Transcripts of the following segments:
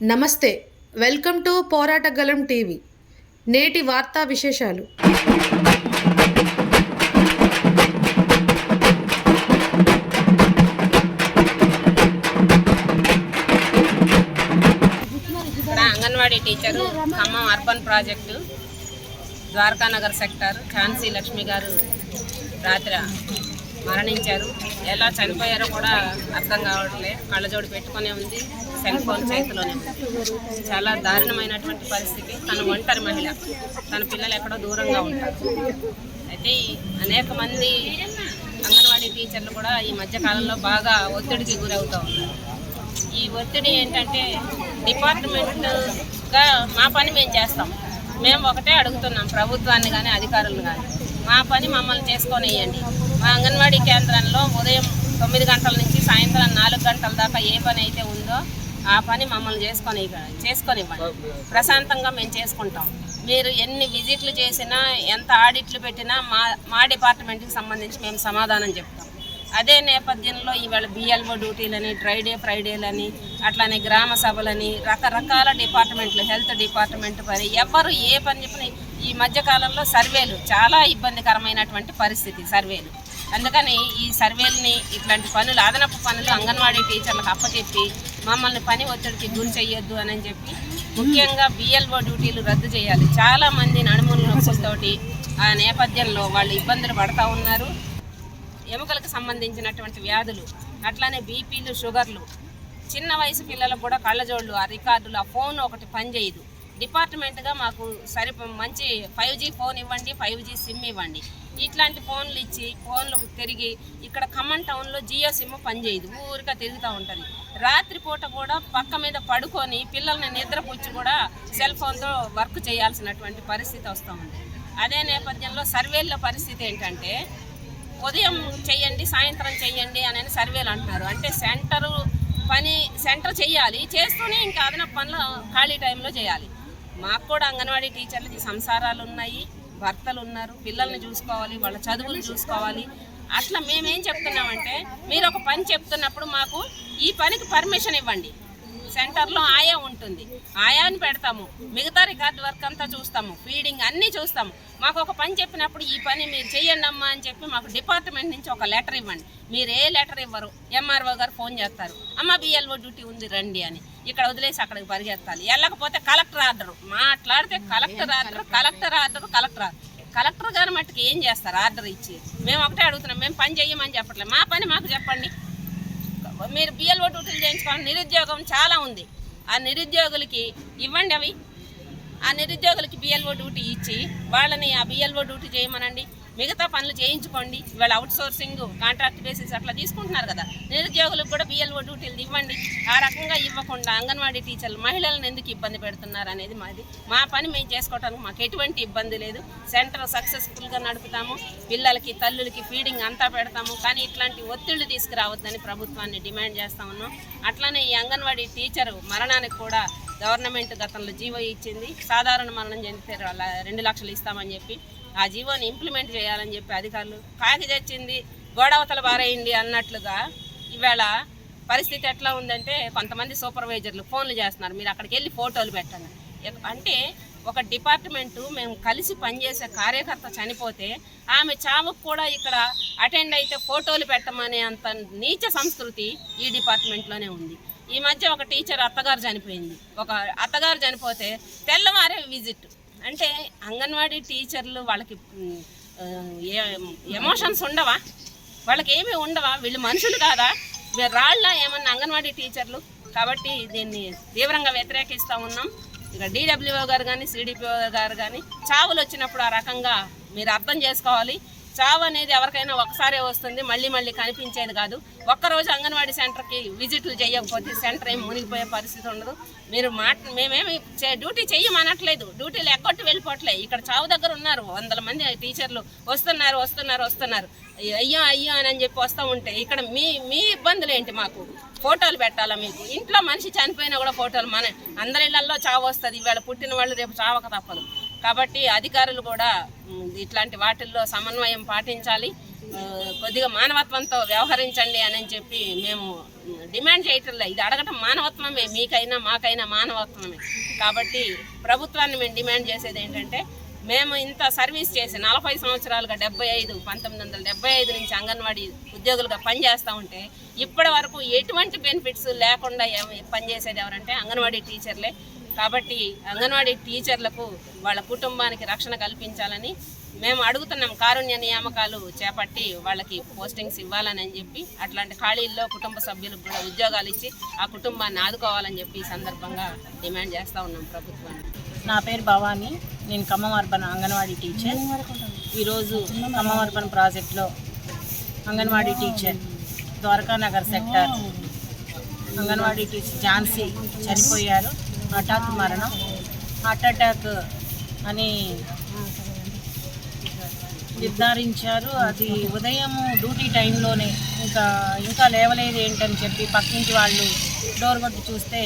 నమస్తే welcome to పోరాటగలం TV. నేటి వార్తా విశేషాలు. ఇక్కడ anganwadi teacher Khammam urban project Dwarakanagar sector Jhansi Lakshmi గారు రాత్రి మరణించారు. ఎలా చనిపోయారో కూడా అర్థం కావట్లేదు కళ్ళజోడు పెట్టుకునే ఉంది సెల్ ఫోన్ చేతిలోనే ఉంది. చాలా దారుణమైనటువంటి పరిస్థితి. తను ఒంటరి మహిళ. తన పిల్లలు ఎక్కడో దూరంగా ఉంటారు. అయితే అనేక మంది అంగన్వాడీ టీచర్లు కూడా ఈ మధ్యకాలంలో బాగా ఒత్తిడికి గురవుతూ ఉన్నారు. ఈ ఒత్తిడి ఏంటంటే డిపార్ట్మెంట్గా మా పని మేము చేస్తాం. మేము ఒకటే అడుగుతున్నాం ప్రభుత్వాన్ని కానీ అధికారులు కానీ మా పని మమ్మల్ని చేసుకొని వేయండి మా అంగన్వాడీ కేంద్రంలో ఉదయం తొమ్మిది గంటల నుంచి సాయంత్రం నాలుగు గంటల దాకా ఏ పని అయితే ఉందో ఆ పని మమ్మల్ని చేసుకొని చేసుకొని ఇవ్వండి ప్రశాంతంగా మేము చేసుకుంటాం. మీరు ఎన్ని విజిట్లు చేసినా ఎంత ఆడిట్లు పెట్టినా మా మా డిపార్ట్మెంట్కి సంబంధించి మేము సమాధానం చెప్తాం. అదే నేపథ్యంలో ఇవాళ బిఎల్ఓ డ్యూటీలని డ్రైడే ఫ్రైడేలని అట్లానే గ్రామ సభలని రకరకాల డిపార్ట్మెంట్లు హెల్త్ డిపార్ట్మెంట్ పని ఎవరు ఏ పని చెప్పిన ఈ మధ్యకాలంలో సర్వేలు చాలా ఇబ్బందికరమైనటువంటి పరిస్థితి సర్వేలు. అందుకని ఈ సర్వేల్ని ఇట్లాంటి పనులు అదనపు పనులు అంగన్వాడీ టీచర్లకు అప్పచెప్పి మమ్మల్ని పని ఒత్తిడికి గురి చేయొద్దు అని చెప్పి ముఖ్యంగా బిఎల్ఓ డ్యూటీలు రద్దు చేయాలి. చాలా మంది నడుముల నొప్పులతోటి ఆ నేపథ్యంలో వాళ్ళు ఇబ్బందులు పడతా ఉన్నారు. ఎముకలకు సంబంధించినటువంటి వ్యాధులు అట్లానే బీపీలు షుగర్లు. చిన్న వయసు పిల్లలకు కూడా కళ్ళజోళ్ళు ఆ రికార్డులు ఆ ఫోన్ ఒకటి పనిచేయదు. డిపార్ట్మెంట్గా మాకు సరి మంచి ఫైవ్ జీ ఫోన్ ఇవ్వండి ఫైవ్ జీ సిమ్ ఇవ్వండి. ఇట్లాంటి ఫోన్లు ఇచ్చి ఫోన్లు తిరిగి ఇక్కడ ఖమ్మం టౌన్లో జియో సిమ్ పనిచేయదు. ఊరిగా తిరుగుతూ ఉంటుంది. రాత్రిపూట కూడా పక్క మీద పడుకొని పిల్లల్ని నిద్రపుచ్చి కూడా సెల్ ఫోన్తో వర్క్ చేయాల్సినటువంటి పరిస్థితి వస్తూ ఉంది. అదే నేపథ్యంలో సర్వేల్లో పరిస్థితి ఏంటంటే ఉదయం చేయండి సాయంత్రం చేయండి అని సర్వేలు అంటున్నారు. అంటే సెంటరు పని సెంటర్ చేయాలి చేస్తూనే ఇంకా అదనపు పనులు ఖాళీ టైంలో చేయాలి. మాకు కూడా అంగన్వాడీ టీచర్లకి సంసారాలు ఉన్నాయి భర్తలు ఉన్నారు పిల్లల్ని చూసుకోవాలి వాళ్ళ చదువులు చూసుకోవాలి. అట్లా మేమేం చెప్తున్నామంటే మీరు ఒక పని చెప్తున్నప్పుడు మాకు ఈ పనికి పర్మిషన్ ఇవ్వండి. సెంటర్లో ఆయా ఉంటుంది. ఆయాని పెడతాము. మిగతా రికార్డ్ వర్క్ అంతా చూస్తాము. ఫీడింగ్ అన్నీ చూస్తాము. మాకు ఒక పని చెప్పినప్పుడు ఈ పని మీరు చెయ్యండి అమ్మా అని చెప్పి మాకు డిపార్ట్మెంట్ నుంచి ఒక లెటర్ ఇవ్వండి. మీరు ఏ లెటర్ ఇవ్వరు? ఎంఆర్ఓ గారు ఫోన్ చేస్తారు. అమ్మ బిఎల్ఓ డ్యూటీ ఉంది రండి అని. ఇక్కడ వదిలేసి అక్కడికి పరిగెత్తాలి. వెళ్ళకపోతే కలెక్టర్ ఆర్డర్. మాట్లాడితే collector order collector order collector order. Collector గారు మట్టుకు ఏం చేస్తారు? ఆర్డర్ ఇచ్చి. మేము ఒకటే అడుగుతున్నాం. మేము పని చెయ్యమని చెప్పట్లేదు మా పని మాకు చెప్పండి. మీరు బిఎల్ఓ డ్యూటీలు చేయించుకోవాలి. నిరుద్యోగం చాలా ఉంది. ఆ నిరుద్యోగులకి ఇవ్వండి అవి. ఆ నిరుద్యోగులకి బిఎల్ఓ డ్యూటీ ఇచ్చి వాళ్ళని ఆ బిఎల్ఓ డ్యూటీ చేయమనండి. మిగతా పనులు చేయించుకోండి. ఇవాళ అవుట్ సోర్సింగ్ కాంట్రాక్ట్ బేసిస్ అట్లా తీసుకుంటున్నారు కదా. నిరుద్యోగులకు కూడా బిఎల్ఓ డ్యూటీలు ఇవ్వండి. ఆ రకంగా ఇవ్వకుండా అంగన్వాడీ టీచర్లు మహిళలను ఎందుకు ఇబ్బంది పెడుతున్నారు అనేది మాది. మా పని మేము చేసుకోవడానికి మాకు ఎటువంటి ఇబ్బంది లేదు. సెంటర్ సక్సెస్ఫుల్గా నడుపుతాము. పిల్లలకి తల్లులకి ఫీడింగ్ అంతా పెడతాము. కానీ ఇట్లాంటి ఒత్తిళ్ళు తీసుకురావద్దని ప్రభుత్వాన్ని డిమాండ్ చేస్తా ఉన్నాం. అట్లానే ఈ అంగన్వాడీ టీచరు మరణానికి కూడా గవర్నమెంట్ గతంలో జీవో ఇచ్చింది. సాధారణ మరణం చెందితే రెండు లక్షలు ఇస్తామని చెప్పి ఆ జీవోని ఇంప్లిమెంట్ చేయాలని చెప్పి అధికారులు కాకి తెచ్చింది గోడవతల బారేయండి అన్నట్లుగా ఈవేళ పరిస్థితి ఎట్లా ఉందంటే కొంతమంది సూపర్వైజర్లు ఫోన్లు చేస్తున్నారు మీరు అక్కడికి వెళ్ళి ఫోటోలు పెట్టండి. అంటే ఒక డిపార్ట్మెంటు మేము కలిసి పనిచేసే కార్యకర్త చనిపోతే ఆమె చావుకు కూడా ఇక్కడ అటెండ్ అయితే ఫోటోలు పెట్టమనే అంత నీచ సంస్కృతి ఈ డిపార్ట్మెంట్లోనే ఉంది. ఈ మధ్య ఒక టీచర్ అత్తగారు చనిపోయింది. ఒక అత్తగారు చనిపోతే తెల్లవారే విజిట్. అంటే అంగన్వాడీ టీచర్లు వాళ్ళకి ఏ- ఎమోషన్స్ ఉండవా? వాళ్ళకి ఏమీ ఉండవా? వీళ్ళు మనుషులు కాదా? రాళ్ళ ఏమన్నా అంగన్వాడీ టీచర్లు? కాబట్టి దీన్ని తీవ్రంగా వ్యతిరేకిస్తూ ఉన్నాం. ఇక డీడబ్ల్యూఓ గారు కానీ సిడిపిఓ గారు కానీ చావులు వచ్చినప్పుడు ఆ రకంగా మీరు అర్థం చేసుకోవాలి. చావు అనేది ఎవరికైనా ఒకసారే వస్తుంది మళ్ళీ మళ్ళీ కనిపించేది కాదు. ఒక్కరోజు అంగన్వాడీ సెంటర్కి విజిట్లు చేయకపోతే సెంటర్ ఏం మునిగిపోయే పరిస్థితి ఉండదు. మీరు మాట మేమేమి డ్యూటీ చెయ్యమనట్లేదు. డ్యూటీలు ఎగ్గొట్టు వెళ్ళిపోవట్లేదు ఇక్కడ చావు దగ్గర ఉన్నారు. వందల మంది టీచర్లు వస్తున్నారు వస్తున్నారు వస్తున్నారు. అయ్యో అయ్యో అని అని చెప్పి వస్తూ ఉంటే ఇక్కడ మీ మీ ఇబ్బందులు ఏంటి మాకు? ఫోటోలు పెట్టాలా మీకు? ఇంట్లో మనిషి చనిపోయినా కూడా ఫోటోలు మన అందరి ఇళ్ళలో చావు వస్తుంది. ఇవాళ పుట్టిన వాళ్ళు రేపు చావక తప్పదు. కాబట్టి అధికారులు కూడా ఇట్లాంటి వాటిల్లో సమన్వయం పాటించాలి. కొద్దిగా మానవత్వంతో వ్యవహరించండి అని చెప్పి మేము డిమాండ్ చేయటంలే ఇది అడగటం మానవత్వమే మీకైనా మాకైనా మానవత్వమే. కాబట్టి ప్రభుత్వాన్ని మేము డిమాండ్ చేసేది ఏంటంటే మేము ఇంత సర్వీస్ చేసి నలభై సంవత్సరాలుగా డెబ్బై ఐదు పంతొమ్మిది వందల డెబ్బై ఐదు నుంచి అంగన్వాడీ ఉద్యోగులుగా పనిచేస్తూ ఉంటే ఇప్పటి వరకు ఎటువంటి బెనిఫిట్స్ లేకుండా పనిచేసేది ఎవరంటే అంగన్వాడీ టీచర్లే. కాబట్టి అంగన్వాడీ టీచర్లకు వాళ్ళ కుటుంబానికి రక్షణ కల్పించాలని మేము అడుగుతున్నాం. కారుణ్య నియామకాలు చేపట్టి వాళ్ళకి పోస్టింగ్స్ ఇవ్వాలని అని చెప్పి అట్లాంటి ఖాళీల్లో కుటుంబ సభ్యులకు కూడా ఉద్యోగాలు ఇచ్చి ఆ కుటుంబాన్ని ఆదుకోవాలని చెప్పి ఈ సందర్భంగా డిమాండ్ చేస్తూ ఉన్నాం ప్రభుత్వాన్ని. నా పేరు భవానీ. నేను ఖమ్మం అర్బన్ అంగన్వాడీ టీచర్. ఈరోజు ఖమ్మం అర్బన్ ప్రాజెక్ట్లో anganwadi teacher Dwarakanagar sector anganwadi teacher Jhansi చనిపోయారు. హఠాత్ మరణం హార్ట్ అటాక్ అని నిర్ధారించారు. అది ఉదయం డ్యూటీ టైంలోనే ఇంకా ఇంకా లేవలేదు ఏంటని చెప్పి పక్కింటి వాళ్ళు డోర్ కొట్టి చూస్తే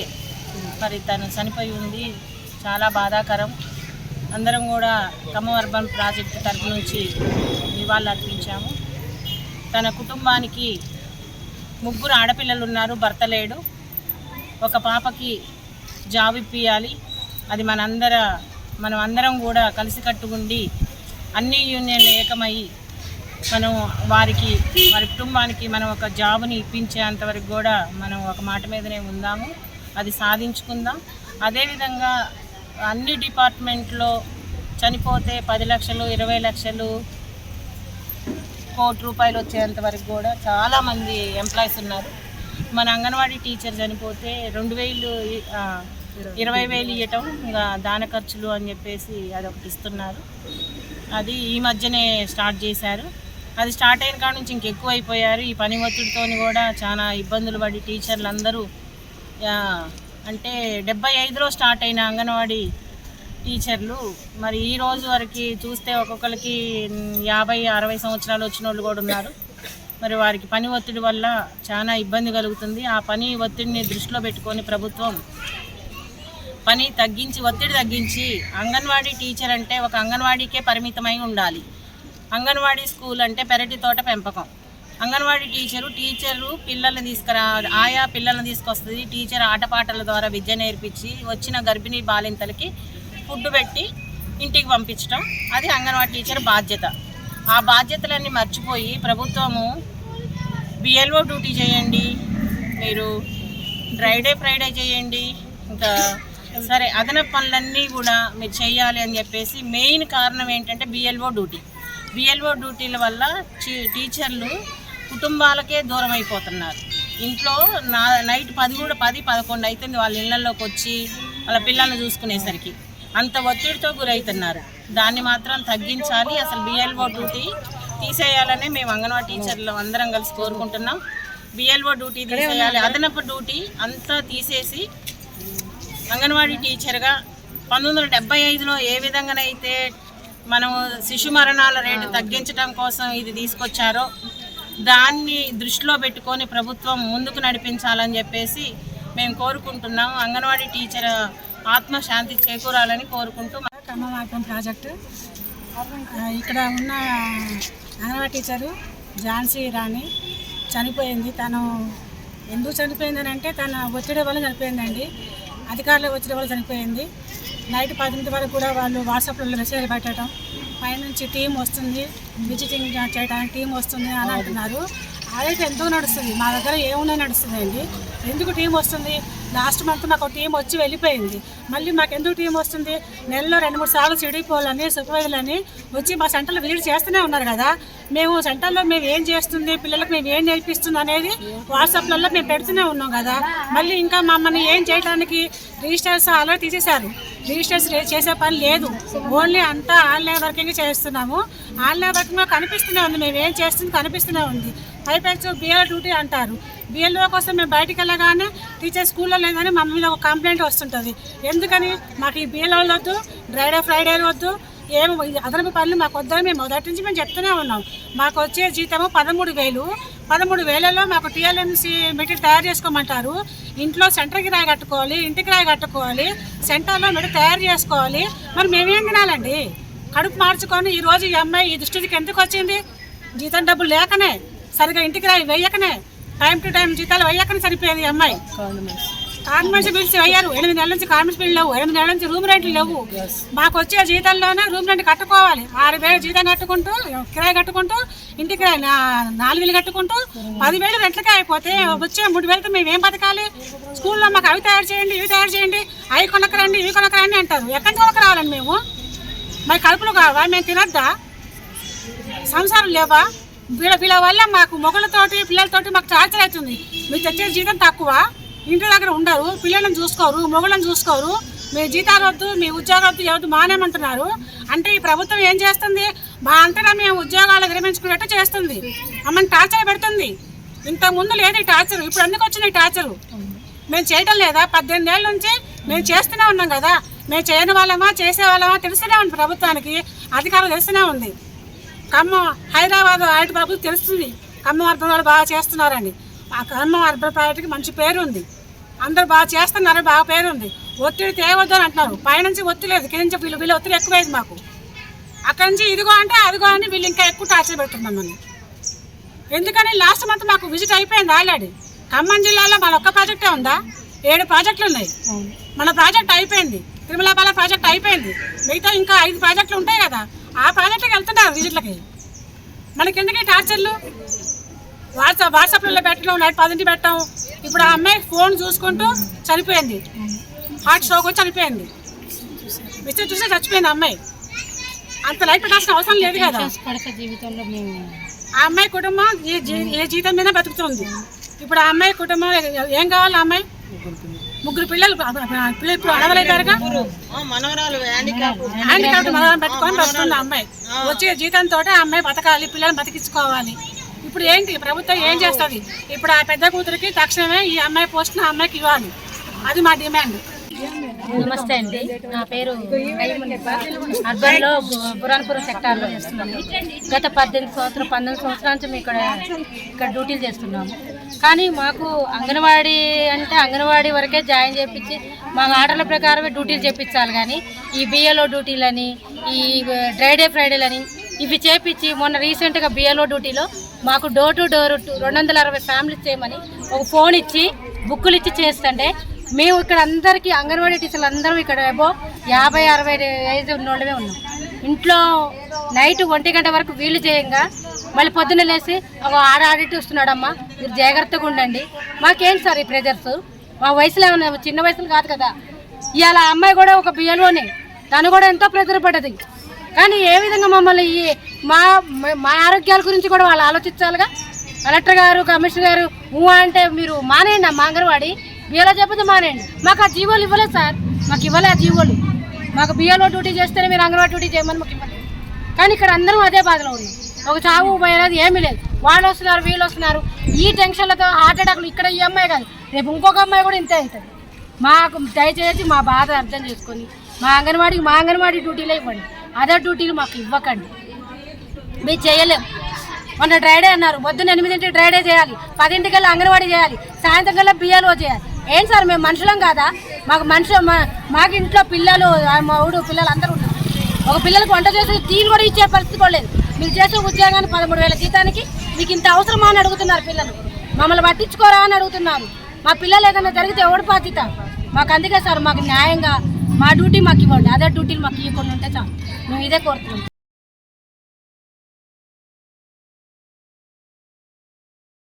మరి తను చనిపోయి ఉంది. చాలా బాధాకరం. అందరం కూడా ఖమ్మం అర్బన్ ప్రాజెక్టు తరఫు నుంచి నివాళులు అర్పించాము. తన కుటుంబానికి ముగ్గురు ఆడపిల్లలు ఉన్నారు. భర్త లేడు. ఒక పాపకి జాబ్ ఇప్పియాలి అది మనందర మనం అందరం కూడా కలిసికట్టుగుండి అన్ని యూనియన్లు ఏకమై మనం వారికి వారి కుటుంబానికి మనం ఒక జాబ్ని ఇప్పించేంత వరకు కూడా మనం ఒక మాట మీదనే ఉందాము. అది సాధించుకుందాం. అదేవిధంగా అన్ని డిపార్ట్మెంట్లో చనిపోతే పది లక్షలు ఇరవై లక్షలు కోటి రూపాయలు వచ్చేంత వరకు కూడా చాలామంది ఎంప్లాయీస్ ఉన్నారు. మన అంగన్వాడీ టీచర్ చనిపోతే రెండు వేలు ఇరవై వేలు ఇవ్వటం ఇంకా దాన ఖర్చులు అని చెప్పేసి అది ఒకటి ఇస్తున్నారు. అది ఈ మధ్యనే స్టార్ట్ చేశారు. అది స్టార్ట్ అయిన కాడ నుంచి ఇంకెక్కువ అయిపోయారు. ఈ పని ఒత్తిడితో కూడా చాలా ఇబ్బందులు పడి టీచర్లు అందరూ అంటే డెబ్బై ఐదులో స్టార్ట్ అయిన అంగన్వాడీ టీచర్లు మరి ఈ రోజు వరకు చూస్తే ఒక్కొక్కరికి యాభై అరవై సంవత్సరాలు వచ్చిన వాళ్ళు కూడా ఉన్నారు. మరి వారికి పని ఒత్తిడి వల్ల చాలా ఇబ్బంది కలుగుతుంది. ఆ పని ఒత్తిడిని దృష్టిలో పెట్టుకొని ప్రభుత్వం పని తగ్గించి ఒత్తిడి తగ్గించి అంగన్వాడీ టీచర్ అంటే ఒక అంగన్వాడీకే పరిమితమై ఉండాలి. అంగన్వాడీ స్కూల్ అంటే పెరటి తోట పెంపకం. అంగన్వాడీ టీచరు టీచరు పిల్లల్ని తీసుకురా ఆయా పిల్లల్ని తీసుకొస్తుంది. టీచర్ ఆటపాటల ద్వారా విద్య నేర్పించి వచ్చిన గర్భిణీ బాలింతలకి ఫుడ్ పెట్టి ఇంటికి పంపించడం అది అంగన్వాడీ టీచర్ బాధ్యత. ఆ బాధ్యతలన్నీ మర్చిపోయి ప్రభుత్వము బిఎల్ఓ డ్యూటీ చేయండి. మీరు డ్రైడే ఫ్రైడే చేయండి. ఇంకా సరే అదనపు పనులన్నీ కూడా మీరు చేయాలి అని చెప్పేసి మెయిన్ కారణం ఏంటంటే బిఎల్ఓ డ్యూటీ బిఎల్ఓ డ్యూటీల వల్ల టీచర్లు కుటుంబాలకే దూరం అయిపోతున్నారు. ఇంట్లో నా నైట్ పది కూడా పది పదకొండు అవుతుంది వాళ్ళ ఇళ్ళల్లోకి వచ్చి వాళ్ళ పిల్లల్ని చూసుకునేసరికి. అంత ఒత్తిడితో గురవుతున్నారు దాన్ని మాత్రం తగ్గించాలి. అసలు బిఎల్ఓ డ్యూటీ తీసేయాలని మేము అంగన్వాడీ టీచర్లు అందరం కలిసి కోరుకుంటున్నాం. బిఎల్ఓ డ్యూటీ తీసేయాలి. అదనపు డ్యూటీ అంతా తీసేసి అంగన్వాడీ టీచర్గా పంతొమ్మిది వందల డెబ్బై ఐదులో ఏ విధంగానైతే మనం శిశు మరణాల రేటు తగ్గించడం కోసం ఇది తీసుకొచ్చారో దాన్ని దృష్టిలో పెట్టుకొని ప్రభుత్వం ముందుకు నడిపించాలని చెప్పేసి మేము కోరుకుంటున్నాం. అంగన్వాడీ టీచర్ ఆత్మశాంతి చేకూరాలని కోరుకుంటూ ఖమ్మం ప్రాజెక్టు. ఇక్కడ ఉన్న అంగన్వాడీ టీచరు ఝాన్సీ రాణి చనిపోయింది. తను ఎందుకు చనిపోయిందని అంటే తన ఒత్తిడి వల్ల చనిపోయిందండి. అధికారుల ఒత్తిడి వల్ల చనిపోయింది. నైట్ పదింటి వరకు కూడా వాళ్ళు వాట్సాప్లో మెసేజ్ పెట్టడం పైనుంచి టీం వస్తుంది విజిటింగ్ చేయడానికి టీం వస్తుంది అని అంటున్నారు. అదైతే ఎంతో నడుస్తుంది. మా దగ్గర ఏమున్నా నడుస్తుందండి. ఎందుకు టీం వస్తుంది? లాస్ట్ మంత్ మాకు ఒక టీం వచ్చి వెళ్ళిపోయింది. మళ్ళీ మాకు ఎందుకు టీం వస్తుంది? నెలలో రెండు మూడు సార్లు చెడిపోవాలని సుఖవేదులని వచ్చి మా సెంటర్లో విజిట్ చేస్తూనే ఉన్నారు కదా. మేము సెంటర్లో మేము ఏం చేస్తుంది? పిల్లలకు మేము ఏం నేర్పిస్తుంది అనేది వాట్సాప్లలో మేము పెడుతూనే ఉన్నాం కదా. మళ్ళీ ఇంకా మమ్మల్ని ఏం చేయడానికి రిజిస్టర్స్ అలా తీసేశారు. రిజిస్టర్స్ చేసే పని లేదు. ఓన్లీ అంతా ఆన్లైన్ వర్కింగ్ చేస్తున్నాము. ఆన్లైన్ వర్కింగ్లో మాకు కనిపిస్తూనే ఉంది. మేము ఏం చేస్తుంది కనిపిస్తూనే ఉంది. పైపెచ్చు బిఆర్ డ్యూటీ అంటారు. బిఎల్ఓ కోసం మేము బయటికి వెళ్ళగానే టీచర్ స్కూల్లో లేదని మా మీద ఒక కంప్లైంట్ వస్తుంటుంది. ఎందుకని? మాకు ఈ బిఎల్ఓ వద్దు డ్రైడే ఫ్రైడే వద్దు ఏం అదనపు పనులు మాకు వద్దని మేము మొదటి నుంచి మేము చెప్తూనే ఉన్నాం. మాకు వచ్చే జీతము పదమూడు వేలు. పదమూడు వేలలో మాకు టీఎల్ఎంసీ మెటీరియల్ తయారు చేసుకోమంటారు. ఇంట్లో సెంటర్కి రాయి కట్టుకోవాలి ఇంటికి రాయి కట్టుకోవాలి సెంటర్లో మెటీరియల్ తయారు చేసుకోవాలి. మరి మేమేం తినాలండి? కడుపు మార్చుకొని ఈరోజు ఈ అమ్మాయి ఈ దుస్థితికి ఎందుకు వచ్చింది? జీతం డబ్బులు లేకనే సరిగా ఇంటికి రాయి వెయ్యకనే. టైం టు టైం జీతాలు వెయ్యకనే సరిపోయేది అమ్మాయి. కాన్వెంట్స్ బిల్స్ అయ్యారు. ఎనిమిది నెలల నుంచి కాన్వెంట్స్ బిల్లు లేవు. ఎనిమిది నెలల నుంచి రూమ్ రెంట్లు లేవు. మాకు వచ్చే జీతంలోనే రూమ్ రెంట్ కట్టుకోవాలి. ఆరు వేలు జీతం కట్టుకుంటూ కిరాయి కట్టుకుంటూ ఇంటి కిరాయి నాలుగు వేలు కట్టుకుంటూ పదివేలు రెంట్లకే అయిపోతే వచ్చే మూడు వేలతో మేము ఏం బతకాలి? స్కూల్లో మాకు అవి తయారు చేయండి ఇవి తయారు చేయండి. అవి కొనకరండి ఇవి కొనకరండి అంటారు. ఎక్కడి నుంచి కొనక రావాలండి మేము? మరి కడుపులు కావా? మేము తినొద్దా? సంసారం లేవా? వీళ్ళ వీళ్ళ వల్ల మాకు మొగలతోటి పిల్లలతోటి మాకు టార్చర్ అవుతుంది. మీరు తెచ్చే జీతం తక్కువ. ఇంటి దగ్గర ఉండరు పిల్లలను చూసుకోరు మొగలను చూసుకోరు. మీ జీతాలు వద్దు మీ ఉద్యోగాలు వద్దు ఎవరు మానేమంటున్నారు? అంటే ఈ ప్రభుత్వం ఏం చేస్తుంది? మా అంతటా మేము ఉద్యోగాలు విరమించుకునేట్టు చేస్తుంది. మమ్మల్ని టార్చర్ పెడుతుంది. ఇంతకుముందు లేదు ఈ టార్చర్ ఇప్పుడు ఎందుకు వచ్చింది ఈ టార్చరు? మేము చేయటం లేదా? పద్దెనిమిది ఏళ్ళ నుంచి మేము చేస్తూనే ఉన్నాం కదా. మేము చేయని వాళ్ళమా చేసే వాళ్ళమా తెలుస్తూనే ఉంది ప్రభుత్వానికి అధికారం తెలుస్తూనే ఉంది. ఖమ్మం హైదరాబాద్ ఐటీ బాబు తెలుస్తుంది. ఖమ్మం అర్బన్ వాళ్ళు బాగా చేస్తున్నారని. ఆ ఖమ్మం అర్బన్ ప్రాజెక్టుకి మంచి పేరు ఉంది అందరూ బాగా చేస్తున్నారు బాగా పేరు ఉంది ఒత్తిడి తేవద్దు అని అంటున్నారు. పైనుంచి ఒత్తిడి లేదు. కింద నుంచి వీళ్ళు వీళ్ళు ఒత్తిడి ఎక్కువైంది మాకు. అక్కడి నుంచి ఇదిగో అంటే అదిగో అని వీళ్ళు ఇంకా ఎక్కువ టార్చర్ పెడుతున్నాం మనం ఎందుకని లాస్ట్ మంత్ మాకు విజిట్ అయిపోయింది ఆల్రెడీ. ఖమ్మం జిల్లాలో మన ఒక్క ప్రాజెక్టే ఉందా? ఏడు ప్రాజెక్టులు ఉన్నాయి. మన ప్రాజెక్ట్ అయిపోయింది. తిరుమలపాల ప్రాజెక్ట్ అయిపోయింది. మిగతా ఇంకా ఐదు ప్రాజెక్టులు ఉంటాయి కదా. ఆ ప్రాజెక్టుకి వెళ్తున్నారు విజిట్లకి? మనకి ఎందుకు టార్చర్లు? వాట్సాప్ వాట్సాప్లలో పెట్టడం నైట్ పదింటి పెట్టడం. ఇప్పుడు ఆ అమ్మాయి ఫోన్ చూసుకుంటూ చనిపోయింది. హార్ట్ స్ట్రోక్ వచ్చి చనిపోయింది. విసిరి చూస్తే చచ్చిపోయింది అమ్మాయి. అంత లైఫ్ పెట్టాల్సిన అవసరం లేదు కదా. జీవితంలో ఆ అమ్మాయి కుటుంబం ఏ జీ- ఏ జీతం మీద బతుకుతుంది. ఇప్పుడు ఆ అమ్మాయి కుటుంబం ఏం కావాలి ఆ అమ్మాయి? ముగ్గురు పిల్లలు పిల్లలు ఇప్పుడు అడవలేదారుగా మనవరాలు హ్యాండిక్యాప్ పెట్టుకొని ఆ అమ్మాయి. వచ్చే జీతంతో ఆ అమ్మాయి బతకాలి పిల్లల్ని బతికించుకోవాలి. ఇప్పుడు ఏంటి ప్రభుత్వం ఏం చేస్తుంది? ఇప్పుడు ఆ పెద్ద కూతురికి తక్షణమే ఈ అమ్మాయి పోస్ట్ ఆ అమ్మాయికి ఇవ్వాలి. అది మా డిమాండ్. నమస్తే అండి. నా పేరు అర్బన్లో బురాన్పురం సెక్టార్లో చేస్తున్నాను గత పద్దెనిమిది సంవత్సరం పంతొమ్మిది సంవత్సరాల నుంచి మేము ఇక్కడ ఇక్కడ డ్యూటీలు చేస్తున్నాము. కానీ మాకు అంగన్వాడీ అంటే అంగన్వాడీ వరకే జాయిన్ చేయించి మా ఆర్డర్ల ప్రకారమే డ్యూటీలు చేయించాలి కానీ ఈ బిఏలో డ్యూటీలని ఈ డ్రైడే ఫ్రైడేలని ఇవి చేపించి మొన్న రీసెంట్గా బిఎల్ఓ డ్యూటీలో మాకు డోర్ టు డోర్ రెండు వందల అరవై ఫ్యామిలీస్ చేయమని ఒక ఫోన్ ఇచ్చి బుక్కులు ఇచ్చి చేస్తుంటే మేము ఇక్కడ అందరికీ అంగన్వాడీ టీచర్లు అందరం ఇక్కడ ఏమో యాభై అరవై ఐదు ఉన్నోళ్ళమే ఉన్నాం. ఇంట్లో నైట్ ఒంటి గంట వరకు వీళ్ళు చేయంగా. మళ్ళీ పొద్దున్న లేసి ఒక ఆడ ఆడిట్ వస్తున్నాడమ్మా మీరు జాగ్రత్తగా ఉండండి. మాకేం సార్ ఈ ప్రెజర్స్ మా వయసులో ఏమన్నా చిన్న వయసులో కాదు కదా. ఇవాళ ఆ అమ్మాయి కూడా ఒక బియ్యలోనే తను కూడా ఎంతో ప్రెజర్ పడ్డది. కానీ ఏ విధంగా మమ్మల్ని ఈ మా మా ఆరోగ్యాల గురించి కూడా వాళ్ళు ఆలోచించాలిగా? కలెక్టర్ గారు కమిషనర్ గారు ఊ అంటే మీరు మానేయండి అమ్మా అంగన్వాడీ. ఎలా చెప్పితే మానేయండి. మాకు ఆ జీవోలు ఇవ్వలేదు సార్. మాకు ఇవ్వలే ఆ జీవోలు. మాకు బియ్యలో డ్యూటీ చేస్తేనే మీరు అంగన్వాడి డ్యూటీ చేయమని మాకు ఇవ్వలేదు. కానీ ఇక్కడ అందరం అదే బాధలో ఉన్నాం ఒక చావు పోయేది ఏమీ లేదు. వాళ్ళు వస్తున్నారు వీళ్ళు వస్తున్నారు. ఈ టెన్షన్లతో హార్ట్ అటాక్లు ఇక్కడ ఈ అమ్మాయి కాదు. రేపు ఇంకొక అమ్మాయి కూడా ఇంతే అవుతుంది. మాకు దయచేసి మా బాధ అర్థం చేసుకొని మా అంగన్వాడికి మా అంగన్వాడీ డ్యూటీలే ఇవ్వండి. అదర్ డ్యూటీలు మాకు ఇవ్వకండి. మేము చేయలేం. మొన్న డ్రైడే అన్నారు. పొద్దున్న ఎనిమిదింటికి డ్రైడే చేయాలి. పదింటికల్లా అంగన్వాడీ చేయాలి. సాయంత్రం కల్లా బియ్యాలో చేయాలి. ఏం సార్ మేము మనుషులం కాదా? మాకు మనుషులు మా- మాకు ఇంట్లో పిల్లలు ఆ మా ఊడు పిల్లలు అందరూ ఉన్నారు. ఒక పిల్లలకు వంట చేసి తీరు కూడా ఇచ్చే పరిస్థితి కూడా లేదు. మీరు చేసే ఉద్యోగాన్ని పదమూడు వేల జీతానికి మీకు ఇంత అవసరమా అని అడుగుతున్నారు పిల్లలు. మమ్మల్ని పట్టించుకోరా అని అడుగుతున్నాను మా పిల్లలు ఏదైనా జరిగితే ఎవడు బాధ్యత? మాకు అందుకే సార్ మాకు న్యాయంగా మా డ్యూటీ మాకు ఇవ్వండి. అదే డ్యూటీలు మాకు ఇవ్వకుండా ఉంటే చాలు. మేము ఇదే కోరుతున్నాం.